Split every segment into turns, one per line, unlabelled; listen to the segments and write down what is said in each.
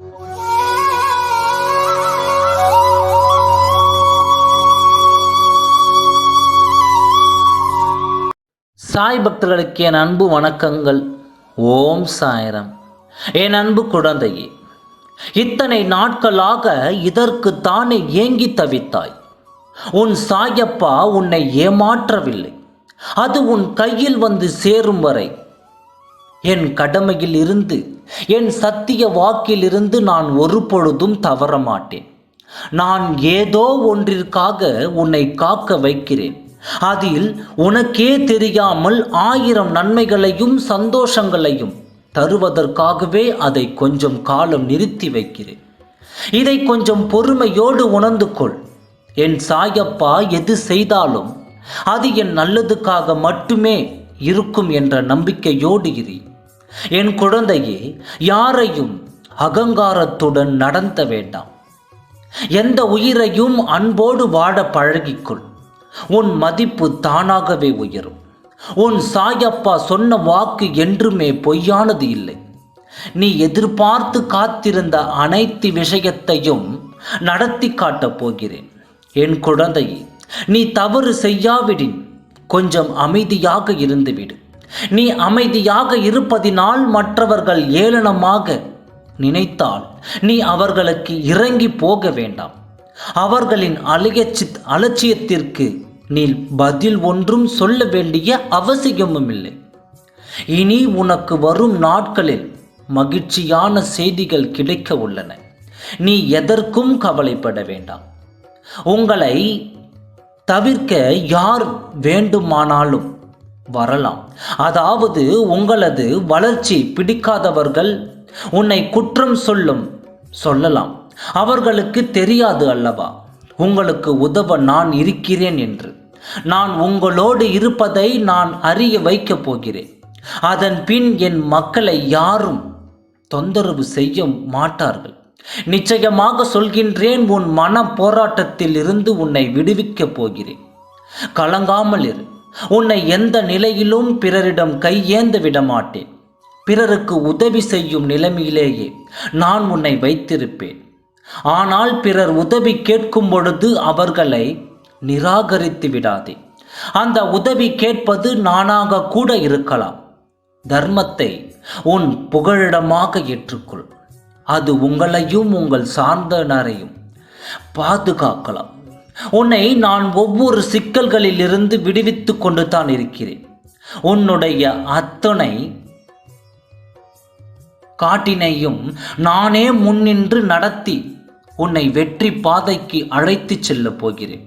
சாய் பக்தர்களுக்கு என் அன்பு வணக்கங்கள். ஓம் சாயரம். என் அன்பு குழந்தையே இத்தனை நாட்களாக இதற்கு தானே ஏங்கி தவித்தாய். உன் சாயப்பா உன்னை ஏமாற்றவில்லை. அது உன் கையில் வந்து சேரும் வரை என் கடமையில் இருந்து என் சத்திய வாக்கிலிருந்து நான் ஒரு பொழுதும் தவற மாட்டேன் நான் ஏதோ ஒன்றிற்காக உன்னை காக்க வைக்கிறேன். அதில் உனக்கே தெரியாமல் ஆயிரம் நன்மைகளையும் சந்தோஷங்களையும் தருவதற்காகவே அதை கொஞ்சம் காலம் நிறுத்தி வைக்கிறேன். இதை கொஞ்சம் பொறுமையோடு உணர்ந்து கொள். என் சாயப்பா எது செய்தாலும் அது என் நல்லதுக்காக மட்டுமே இருக்கும் என்ற நம்பிக்கையோடு இரு. என் குழந்தையே யாரையும் அகங்காரத்துடன் நடத்த வேண்டாம். எந்த உயிரையும் அன்போடு வாட பழகிக்கொள். உன் மதிப்பு தானாகவே உயரும். உன் சாயப்பா சொன்ன வாக்கு என்றுமே பொய்யானது இல்லை. நீ எதிர்பார்த்து காத்திருந்த அனைத்து விஷயத்தையும் நடத்தி காட்டப் போகிறேன். என் குழந்தையே நீ தவறு செய்யாவிடின். கொஞ்சம் அமைதியாக இருந்துவிடு. நீ அமைதியாக இருப்பதினால் மற்றவர்கள் ஏளனமாக நினைத்தால் நீ அவர்களுக்கு இறங்கி போக வேண்டாம். அவர்களின் அலையச்சி அலட்சியத்திற்கு நீ பதில் ஒன்றும் சொல்ல வேண்டிய அவசியமும் இல்லை இனி உனக்கு வரும் நாட்களில் மகிழ்ச்சியான செய்திகள் கிடைக்க உள்ளன. நீ எதற்கும் கவலைப்பட வேண்டாம். உங்களை தவிர்க்க யார் வேண்டுமானாலும் வரலாம். அதாவது உங்களது வளர்ச்சி பிடிக்காதவர்கள் உன்னை குற்றம் சொல்லும் சொல்லலாம். அவர்களுக்கு தெரியாது அல்லவா? உங்களுக்கு உதவ நான் இருக்கிறேன் என்று. நான் உங்களோடு இருப்பதை நான் அறிய வைக்கப் போகிறேன். அதன் பின் என் மக்களை யாரும் தொந்தரவு செய்ய மாட்டார்கள். நிச்சயமாக சொல்கின்றேன் உன் மன போராட்டத்தில் இருந்து உன்னை விடுவிக்கப் போகிறேன். கலங்காமல் இரு. உன்னை எந்த நிலையிலும் பிறரிடம் கையேந்த விட மாட்டேன் பிறருக்கு உதவி செய்யும் நிலைமையிலேயே நான் உன்னை வைத்திருப்பேன். ஆனால் பிறர் உதவி கேட்கும் பொழுது அவர்களை நிராகரித்து விடாதே. அந்த உதவி கேட்பது நானாக கூட இருக்கலாம். தர்மத்தை உன் புகழிடமாக ஏற்றுக்கொள். அது உங்களையும் உங்கள் சார்ந்தனரையும் பாதுகாக்கலாம். உன்னை நான் ஒவ்வொரு சிக்கல்களிலிருந்து விடுவித்து கொண்டு தான் இருக்கிறேன். உன்னுடைய அத்தனை காட்டினையும் நானே முன்னின்று நடத்தி உன்னை வெற்றி பாதைக்கு அழைத்து செல்லப் போகிறேன்.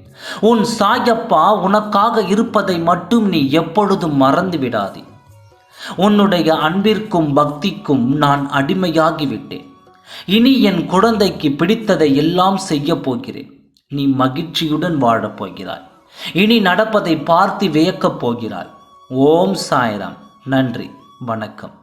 உன் சாயப்பா உனக்காக இருப்பதை மட்டும் நீ எப்பொழுதும் மறந்து விடாதே உன்னுடைய அன்பிற்கும் பக்திக்கும் நான் அடிமையாகிவிட்டேன். இனி என் குழந்தைக்கு பிடித்ததை எல்லாம் செய்ய போகிறேன். நீ மகிழ்ச்சியுடன் வாழப் போகிறாய். இனி நடப்பதை பார்த்து வியக்கப் போகிறாய். ஓம் சாய்ராம். நன்றி. வணக்கம்.